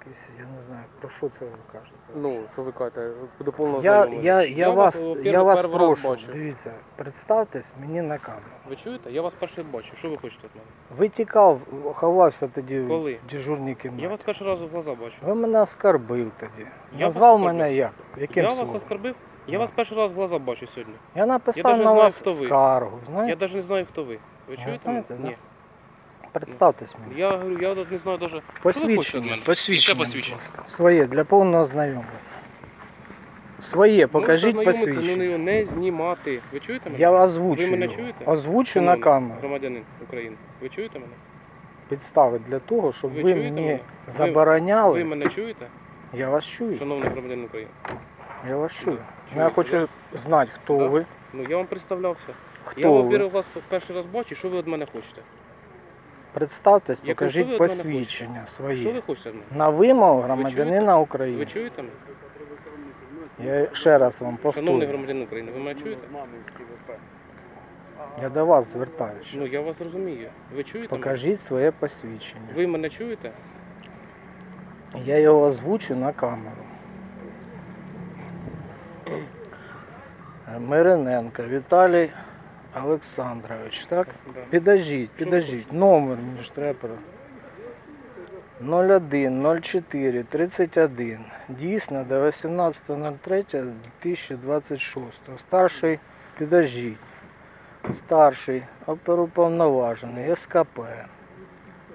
якийсь, я не знаю, про що це ви кажете. Ну, що ви кажете, до повного Я, знайомлення. я, я, вас, во-первых, я вас перший раз прошу, бачу. дивіться, представтесь мені на камеру. Ви чуєте? Я вас перший бачу. Що ви хочете від мене? Ви тікав, ховався тоді Коли? в дежурній кімнаті. Я вас перший раз в глаза бачу. Ви мене оскорбив тоді. Я Назвав вас мене як? Яким я вас словом? оскорбив? Я Да. вас перший раз в глаза бачу сьогодні. Я написав даже на знаю, вас хто ви. скаргу, Я знаєте? навіть не знаю, хто ви. Ви Ви чуєте? знаєте, мене? да? Ні. Представтесь мені. Я говорю, я не знаю даже. Посвідчення, посвідчення, Яке посвідчення? будь ласка. Своє, для повного знайомлення. Своє, покажіть Можете знайомитися, посвідчення. Ну, його не знімати. Ви чуєте мене? Я озвучу Ви мене чуєте? Озвучу на Шановний камеру. Громадянин України. Ви чуєте мене? Підстави для того, щоб Ви ви, чуєте мені мене? забороняли. Ви мене чуєте? Я вас чую. Шановний громадянин України. Я вас чую. Чую, я хочу знати, хто Да? ви. Ну я вам представлявся. Хто я, ви? во-первых, вас перший раз бачу, що ви від мене хочете? Представтесь, покажіть ви від мене посвідчення Що своє. хочете від мене? На вимогу громадянина Ви України. чуєте мене? Я ще раз вам Шановний повторю. громадянин України, ви мене чуєте? Я до вас звертаюся. Ну я вас розумію. Ви чуєте? Покажіть своє посвідчення. Ви мене чуєте? Я його озвучу на камеру. Мириненко Віталій Олександрович, так? підожіть, підожіть Номер між трепера. 01 04 31. Дійсно, до 18.03.2026. Старший, підожіть. Старший оперуповноважений СКП.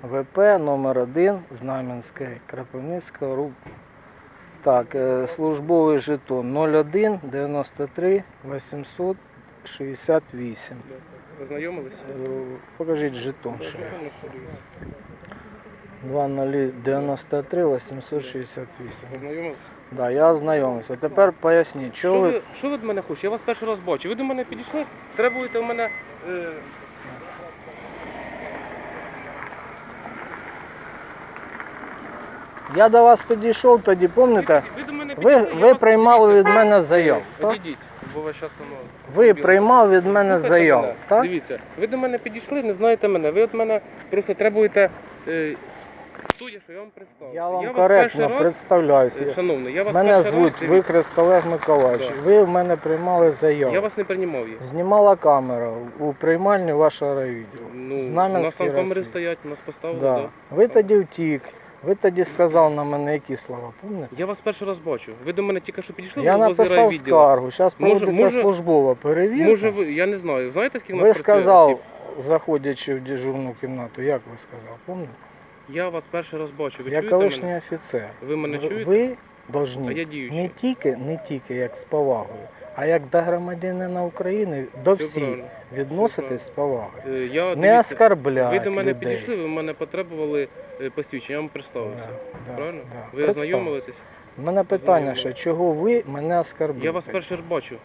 ВП номер 1 Знам'янське, Крапивницька РУП. Так, е, службовий жетон 01 93 800 68. Ознайомилися? Е, покажіть жетончик. 2093 868. Ознайомилися? Да, я ознайомився. Тепер поясніть, що, ви, що ви від мене хочете? Я вас перший раз бачу. Ви до мене підійшли, требуєте в мене. Е... Я до вас підійшов тоді, пам'ятаєте? Ви Ви, ви приймали від мене зайом. Підійдіть бо зараз воно. Ви приймав від мене Слухайте заяву. мене. Так? Дивіться, ви до мене підійшли, не знаєте мене. Ви від мене просто требуєте. Е... Я, що я вам представив? Я вам коректно раз, представляюся. е, Шановний, я вас Мене перший звуть раз, Викрест Олег Миколаївич. Да. Ви в мене приймали заяву. Я вас не приймав її. Знімала камера у приймальні вашого райвідділу. Ну, у нас там камери стоять, нас поставили. Да. Да. Ви тоді втік. Ви тоді сказав на мене які слова, пам'ятаєте? Я вас перший раз бачу. Ви до мене тільки що підійшли, Я ви возле написав скаргу. Зараз Може- проводиться може- службова перевірка. Може ви, я не знаю. Знаєте, скільки нас ви працює сказав, осіб? заходячи в дежурну кімнату, як ви сказав, пам'ятаєте? Я вас перший раз бачу. Ви Я чуєте колишній мене? офіцер. Ви мене чуєте? Ви А повинні я діючий. не тільки, не тільки як з повагою, а як до громадянина України, до Все всіх правильно. відноситись з повагою. Е, Я, Не дивіться, оскарбляти ви до мене людей. підійшли, ви мене потребували е, посвідчення, я вам представився. Да, Правильно? да. Ви ознайомилися? ознайомились? У мене питання ще, чого ви мене оскарбуєте? Я вас перший раз бачу.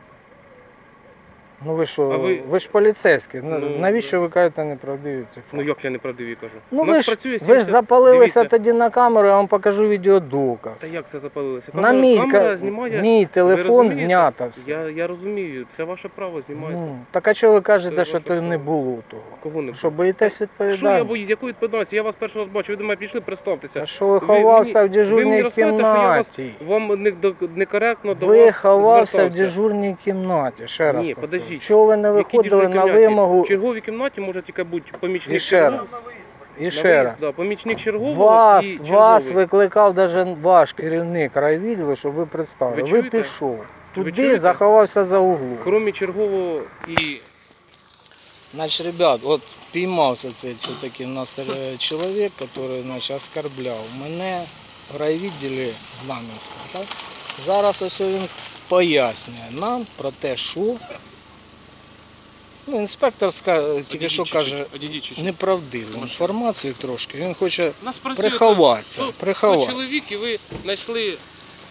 Ну ви що, А ви... ви- ж поліцейський, ну, Ну, навіщо ви кажете неправдиві ці Ну факти? як я неправдиві кажу? Ну У нас ви ж, працює ви ж 70 запалилися Дивіться. тоді на камеру, я вам покажу відеодоказ. Та як це запалилося? На Камера, мій, камера знімає. мій телефон розумієте? знято все. Я, я розумію, це ваше право знімаєте. Ну, так а чого ви кажете, Це що ваше то не право. було того? Кого не Що боїтесь Що я відповідальності? боюсь, якої відповідальності? Я вас перший раз бачу, ви до мене пішли, представтеся. А що ви Ви ховався мені- в ви мені дежурній розказуєте, що я вас- кімнаті? Вам не, до- некоректно до Ви ховався в звертався. дежурній кімнаті. Ще раз. Ні. Подождіть. Чого ви не Які виходили на кімнаті? вимогу В черговій кімнаті може тільки бути помічник І ще раз. чергового. і на ще виїзд, раз? Да, помічник чергового Вас, і вас черговий. викликав навіть ваш керівник райвідділу, щоб ви представили. Ви Ви, чуєте? пішов. Туди чуєте? заховався за углом. Крім чергового і Значить, ребят, от піймався цей все-таки у нас е, чоловік, який значить, оскорбляв мене в райвідділі Знам'янська. Так? Зараз ось він пояснює нам про те, що ну, інспектор ска- тільки що каже неправдиву інформацію трошки. Він хоче У нас працює приховатися, 100, 100 приховатися. чоловік, і ви знайшли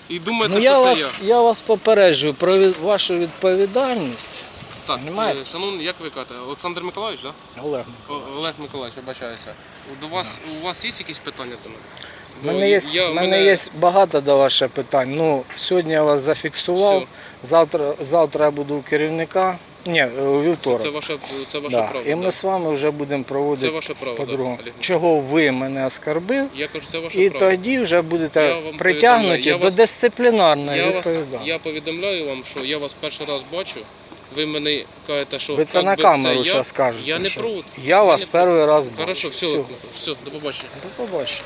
і думаєте, Ну що я це вас, я. я вас попереджую про від- вашу відповідальність. Так, Понімаєте? е, шановний, як ви кажете, Олександр Миколаївич, да? Олег. О, Олег Миколаївич, я. До вас, у вас є якісь питання до мене? У Бо мене є, я- мене є багато до вас ще питань. Ну, сьогодні я вас зафіксував. Все. Завтра, завтра я буду у керівника Ні, е, у Це вівторок. ваше, це ваше Да. право. І ми да. з вами вже будемо Це проводити ваше право. по-другому. Чого ви мене оскарбив? Я кажу, це ваше І право. тоді вже будете притягнуті до вас- дисциплінарної я, відповідальності. я повідомляю вам, що я вас перший раз бачу. Ви мені кажете, що Ви це на камеру зараз кажете. я не що проти. Я вас перший раз бачу. Хорошо, все, Всього. все, до побачення. До побачення.